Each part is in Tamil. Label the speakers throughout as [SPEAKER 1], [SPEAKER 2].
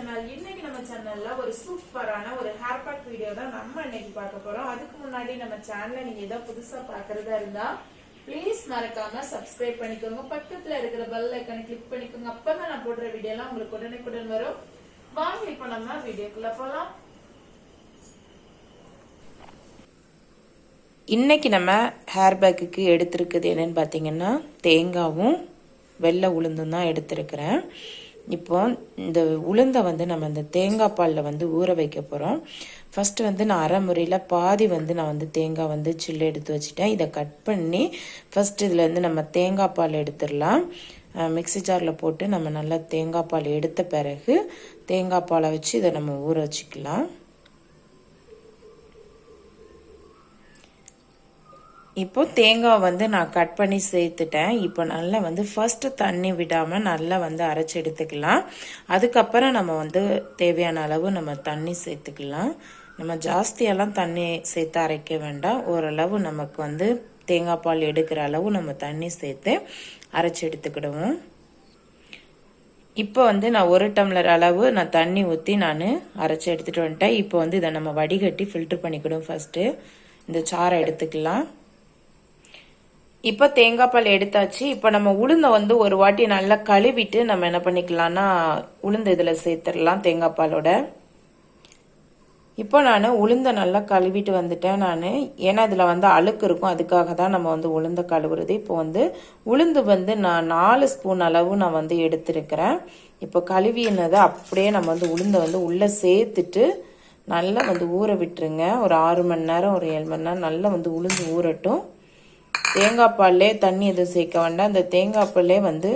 [SPEAKER 1] சேனல் இன்னைக்கு நம்ம சேனல்ல ஒரு சூப்பரான ஒரு ஹேர் பேக் வீடியோ தான் நம்ம இன்னைக்கு பார்க்க போறோம். அதுக்கு முன்னாடி நம்ம சேனலை நீங்க ஏதோ புதுசா பாக்குறதா இருந்தா ப்ளீஸ் மறக்காம சப்ஸ்கிரைப் பண்ணிக்கோங்க. பக்கத்துல இருக்கிற பெல் ஐக்கனை கிளிக் பண்ணிக்கோங்க. அப்பதான் நான் போடுற வீடியோ எல்லாம் உங்களுக்கு உடனுக்குடன் வரும். வாங்க இப்ப நம்ம வீடியோக்குள்ள போலாம்.
[SPEAKER 2] இன்னைக்கு நம்ம ஹேர் பேக்குக்கு எடுத்திருக்குது என்னன்னு பார்த்தீங்கன்னா தேங்காவும் வெள்ளை உளுந்தும் தான் எடுத்திருக்கிறேன். இப்போ இந்த உளுந்தை வந்து நம்ம இந்த தேங்காய் பாலில் வந்து ஊற வைக்க போகிறோம் ஃபஸ்ட்டு வந்து நான் அரை முறையில் பாதி வந்து நான் வந்து தேங்காய் வந்து சில்லு எடுத்து வச்சுட்டேன். இதை கட் பண்ணி ஃபஸ்ட்டு இதுலேருந்து நம்ம தேங்காய் பால் எடுத்துடலாம். மிக்ஸி ஜாரில் போட்டு நம்ம நல்லா தேங்காய் பால் எடுத்த பிறகு தேங்காய் பாலை வச்சு இதை நம்ம ஊற வச்சுக்கலாம். இப்போ தேங்காய் வந்து நான் கட் பண்ணி சேர்த்துட்டேன். இப்போ நல்லா வந்து ஃபர்ஸ்ட் தண்ணி விடாமல் நல்லா வந்து அரைச்சி எடுத்துக்கலாம். அதுக்கப்புறம் நம்ம வந்து தேவையான அளவு நம்ம தண்ணி சேர்த்துக்கலாம். நம்ம ஜாஸ்தியெல்லாம் தண்ணி சேர்த்து அரைக்க வேண்டாம். ஓரளவு நமக்கு வந்து தேங்காய் பால் எடுக்கிற அளவு நம்ம தண்ணி சேர்த்து அரைச்சி எடுத்துக்கிடுவோம். இப்போ வந்து நான் ஒரு டம்ளர் அளவு நான் தண்ணி ஊற்றி நான் அரைச்சி எடுத்துகிட்டு வந்துட்டேன். இப்போ வந்து இதை நம்ம வடிகட்டி ஃபில்டர் பண்ணிக்கிடும் ஃபஸ்ட்டு இந்த சாரை எடுத்துக்கலாம். இப்போ தேங்காய் பால் எடுத்தாச்சு. இப்போ நம்ம உளுந்தை வந்து ஒரு வாட்டி நல்லா கழுவிட்டு நம்ம என்ன பண்ணிக்கலாம்னா உளுந்து இதில் சேர்த்துடலாம் தேங்காய் பாலோட. இப்போ நான் உளுந்தை நல்லா கழுவிட்டு வந்துட்டேன் நான். ஏன்னா இதில் வந்து அழுக்கு இருக்கும். அதுக்காக தான் நம்ம வந்து உளுந்தை கழுவுறது. இப்போ வந்து உளுந்து வந்து நான் நாலு ஸ்பூன் அளவு நான் வந்து எடுத்திருக்கிறேன். இப்போ கழுவினதை அப்படியே நம்ம வந்து உளுந்தை வந்து உள்ளே சேர்த்துட்டு நல்லா வந்து ஊற விட்டுருங்க. ஒரு ஆறு மணி நேரம் ஒரு ஏழு மணி நேரம் நல்லா வந்து உளுந்து ஊறட்டும். தேங்காய் பால்லே தண்ணி எதுவும் சேர்க்க வேண்டாம். அந்த தேங்காய் பால்லே வந்து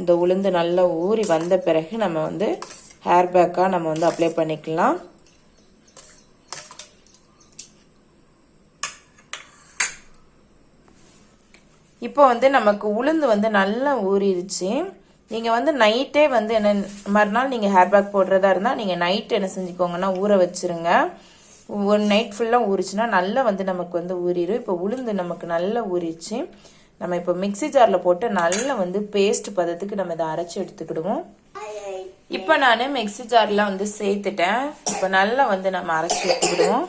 [SPEAKER 2] இந்த உளுந்து நல்லா ஊறி வந்த பிறகு நம்ம வந்து ஹேர் பேக்காக நம்ம வந்து அப்ளை பண்ணிக்கலாம். இப்போ வந்து நமக்கு உளுந்து வந்து நல்லா ஊறிடுச்சு. நீங்கள் வந்து நைட்டே வந்து என்ன மறுநாள் நீங்கள் ஹேர் பேக் போடுறதா இருந்தால் நீங்கள் நைட் என்ன செஞ்சுக்கோங்கன்னா ஊற வச்சுருங்க. ஒரு நைட் ஃபுல்லாக ஊறிச்சுன்னா நல்லா வந்து நமக்கு வந்து ஊறிடும் இப்போ உளுந்து நமக்கு நல்லா ஊறிச்சு நம்ம இப்போ மிக்ஸி ஜாரில் போட்டு நல்லா வந்து பேஸ்ட் பதத்துக்கு நம்ம இதை அரைச்சி எடுத்துக்கிடுவோம். இப்போ நான் மிக்ஸி ஜாரில் வந்து சேர்த்துட்டேன். இப்போ நல்லா வந்து நம்ம அரைச்சி எடுத்துக்கிடுவோம்.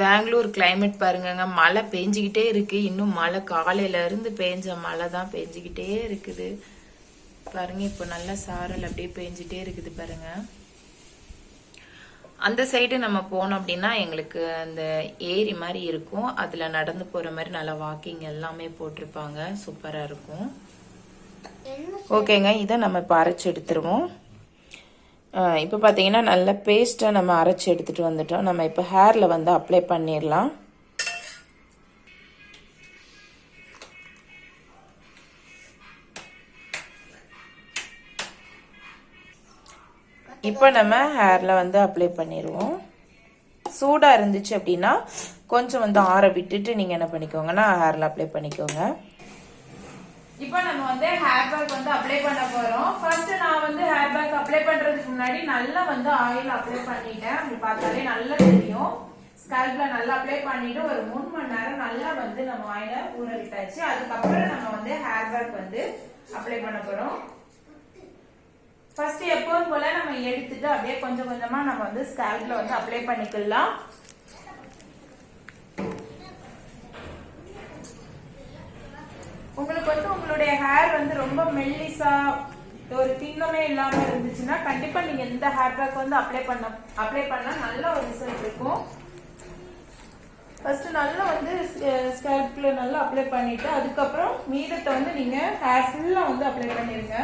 [SPEAKER 2] பெங்களூர் கிளைமேட் பாருங்கங்க மழை பெஞ்சிக்கிட்டே இருக்கு. இன்னும் மழை காலையில இருந்து பெஞ்ச மழை தான் பெஞ்சிக்கிட்டே இருக்குது. பாருங்க இப்போ நல்லா சாரல் அப்படியே பெஞ்சிட்டே இருக்குது பாருங்க. அந்த சைடு நம்ம போனோம் அப்படின்னா எங்களுக்கு அந்த ஏரி மாதிரி இருக்கும். அதில் நடந்து போகிற மாதிரி நல்லா வாக்கிங் எல்லாமே போட்டிருப்பாங்க. சூப்பராக இருக்கும். ஓகேங்க இதை நம்ம இப்போ அரைச்சி எடுத்துருவோம். இப்போ பார்த்தீங்கன்னா நல்ல பேஸ்ட்டை நம்ம அரைச்சி எடுத்துகிட்டு வந்துட்டோம். நம்ம இப்போ ஹேரில் வந்து அப்ளை பண்ணிடலாம். இப்போ நம்ம ஹேரில் வந்து அப்ளை பண்ணிடுவோம் சூடாக இருந்துச்சு அப்படின்னா கொஞ்சம் வந்து ஆற விட்டுட்டு நீங்கள் என்ன பண்ணிக்கோங்கன்னா ஹேரில் அப்ளை பண்ணிக்கோங்க.
[SPEAKER 1] இப்போ நம்ம வந்து ஹேர் பேக் வந்து அப்ளை பண்ண போறோம். ஃபர்ஸ்ட் நான் வந்து ஹேர் பேக் அப்ளை பண்றதுக்கு முன்னாடி நல்லா வந்து ஆயில் அப்ளை பண்ணிட்டேன். அப்படி பார்த்தாலே நல்லா தெரியும். ஸ்கல்ப்ல நல்லா அப்ளை பண்ணிட்டு ஒரு மூணு மணி நேரம் நல்லா வந்து நம்ம ஆயில ஊற விட்டாச்சு. அதுக்கப்புறம் நம்ம வந்து ஹேர் பேக் வந்து அப்ளை பண்ண போறோம். ஃபர்ஸ்ட் எப்போதும் போல நம்ம எடுத்துட்டு அப்படியே கொஞ்சம் கொஞ்சமா நம்ம வந்து ஸ்கேல்ப்ல வந்து அப்ளை பண்ணிக்கலாம். உங்களுக்கு வந்து உங்களுடைய ஹேர் வந்து ரொம்ப மெல்லிசா ஒரு திண்ணமே இல்லாம இருந்துச்சுன்னா கண்டிப்பா நீங்க இந்த ஹேர் பேக் வந்து அப்ளை பண்ண அப்ளை பண்ணா நல்ல ஒரு ரிசல்ட் இருக்கும். ஃபர்ஸ்ட் நல்லா வந்து ஸ்கேல்ப்ல நல்லா அப்ளை பண்ணிட்டு அதுக்கப்புறம் மீதத்தை வந்து நீங்க ஹேர் ஃபுல்லா வந்து அப்ளை பண்ணிருங்க.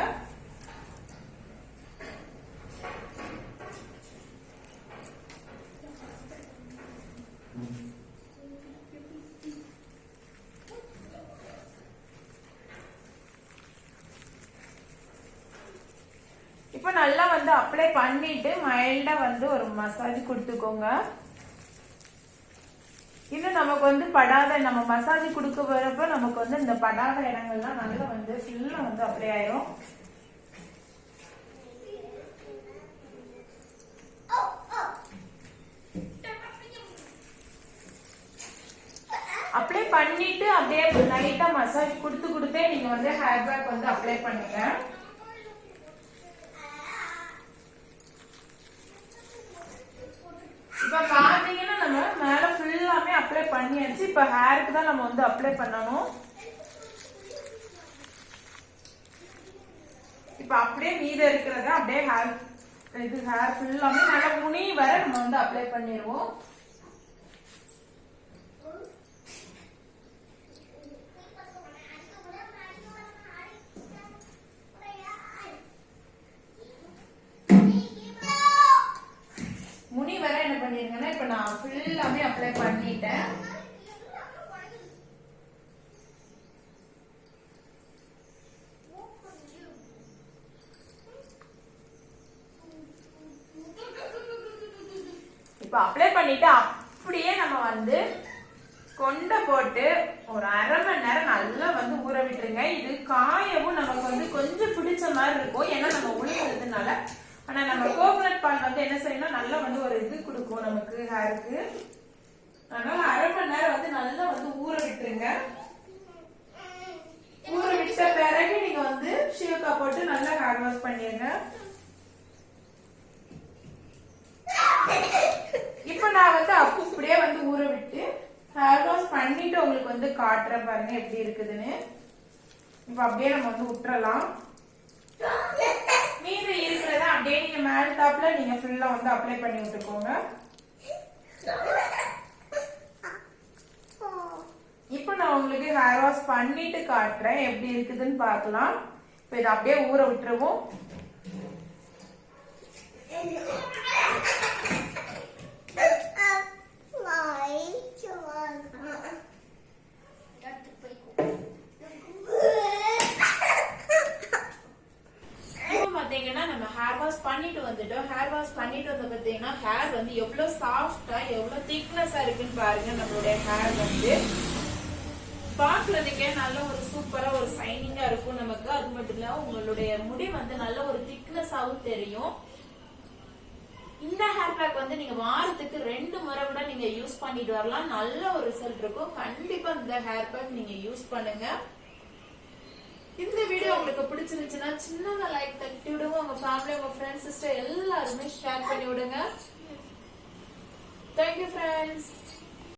[SPEAKER 1] இப்போ நல்லா வந்து அப்ளை பண்ணிட்டு மைல்டா வந்து ஒரு மசாஜ் கொடுத்துக்கோங்க. இன்னும் நமக்கு வந்து படாத நம்ம மசாஜ் கொடுக்க வரப்ப நமக்கு வந்து இந்த படாத இடங்கள்லாம் நல்லா வந்து ஃபுல்லா வந்து அப்ளை ஆயிரும். அப்ளை பண்ணிட்டு அப்படியே லைட்டா மசாஜ் கொடுத்து கொடுத்தே நீங்க வந்து ஹேர் பேக் வந்து அப்ளை பண்ணுங்க. இப்ப ஹேருக்கு தான் நம்ம வந்து அப்ளை பண்ணணும். இப்ப அப்படியே மீத இருக்கிறத அப்படியே ஹேர் இது ஹேர் ஃபுல்லாமே நல்லா முனி வர நம்ம வந்து அப்ளை பண்ணிடுவோம் முனி வர என்ன பண்ணிருங்கன்னா இப்ப நான் ஃபுல்லாமே அப்ளை பண்ணிட்டேன் இப்போ அப்ளை பண்ணிட்டு அப்படியே நம்ம வந்து கொண்டை போட்டு ஒரு அரை மணி நேரம் நல்லா வந்து ஊற விட்டுருங்க. இது காயவும் நமக்கு வந்து கொஞ்சம் பிடிச்ச மாதிரி இருக்கும். ஏன்னா நம்ம உழுவுறதுனால ஆனா நம்ம கோகனட் பால் வந்து என்ன செய்யணும் நல்லா வந்து ஒரு இது கொடுக்கும் நமக்கு ஹேருக்கு அதனால அரை மணி நேரம் வந்து நல்லா வந்து ஊற விட்டுருங்க. ஊற விட்ட பிறகு நீங்க வந்து ஷீக்கா போட்டு நல்லா ஹேர் வாஷ் பண்ணிடுங்க இப்போ நான் வந்து அப்படியே வந்து ஊற விட்டு ஹேர் வாஷ் பண்ணிட்டு உங்களுக்கு வந்து காட்டுறேன் பாருங்க எப்படி இருக்குதுன்னு. இப்போ அப்படியே நம்ம வந்து விட்டுறலாம் மீது இருக்கிறத அப்படியே நீங்க மேல் டாப்ல நீங்க ஃபுல்லா வந்து அப்ளை பண்ணி விட்டுக்கோங்க. இப்போ நான் உங்களுக்கு ஹேர் வாஷ் பண்ணிட்டு காட்டுறேன். எப்படி இருக்குதுன்னு பார்க்கலாம். இப்போ இதை அப்படியே ஊற விட்டுருவோம் இப்போ பாத்தீங்கன்னா நம்ம ஹேர் வாஷ் பண்ணிட்டு வந்துட்டோம் ஹேர் வாஷ் பண்ணிட்டு வந்து பாத்தீங்கன்னா ஹேர் வந்து எவ்வளவு சாஃப்டா எவ்வளவு திக்னஸா இருக்குன்னு பாருங்க நம்மளுடைய ஹேர் வந்து. பாக்குறதுக்கே நல்ல ஒரு சூப்பரா ஒரு சைனிங்கா இருக்கும் நமக்கு. அது மட்டும் இல்ல உங்களுடைய முடி வந்து நல்ல ஒரு திக்னஸாவும் தெரியும். இந்த ஹேர் பேக் வந்து நீங்க வாரத்துக்கு ரெண்டு முறை கூட நீங்க யூஸ் பண்ணிட்டு வரலாம். நல்ல ஒரு ரிசல்ட் இருக்கும். கண்டிப்பா இந்த ஹேர் பேக் நீங்க யூஸ் பண்ணுங்க. இந்த வீடியோ உங்களுக்கு பிடிச்சிருந்துச்சுன்னா சின்னதா லைக் தட்டி விடுங்க. உங்க ஃபேமிலி உங்க ஃப்ரெண்ட்ஸ் சிஸ்டர் எல்லாருமே ஷேர் பண்ணி விடுங்க. Thank you friends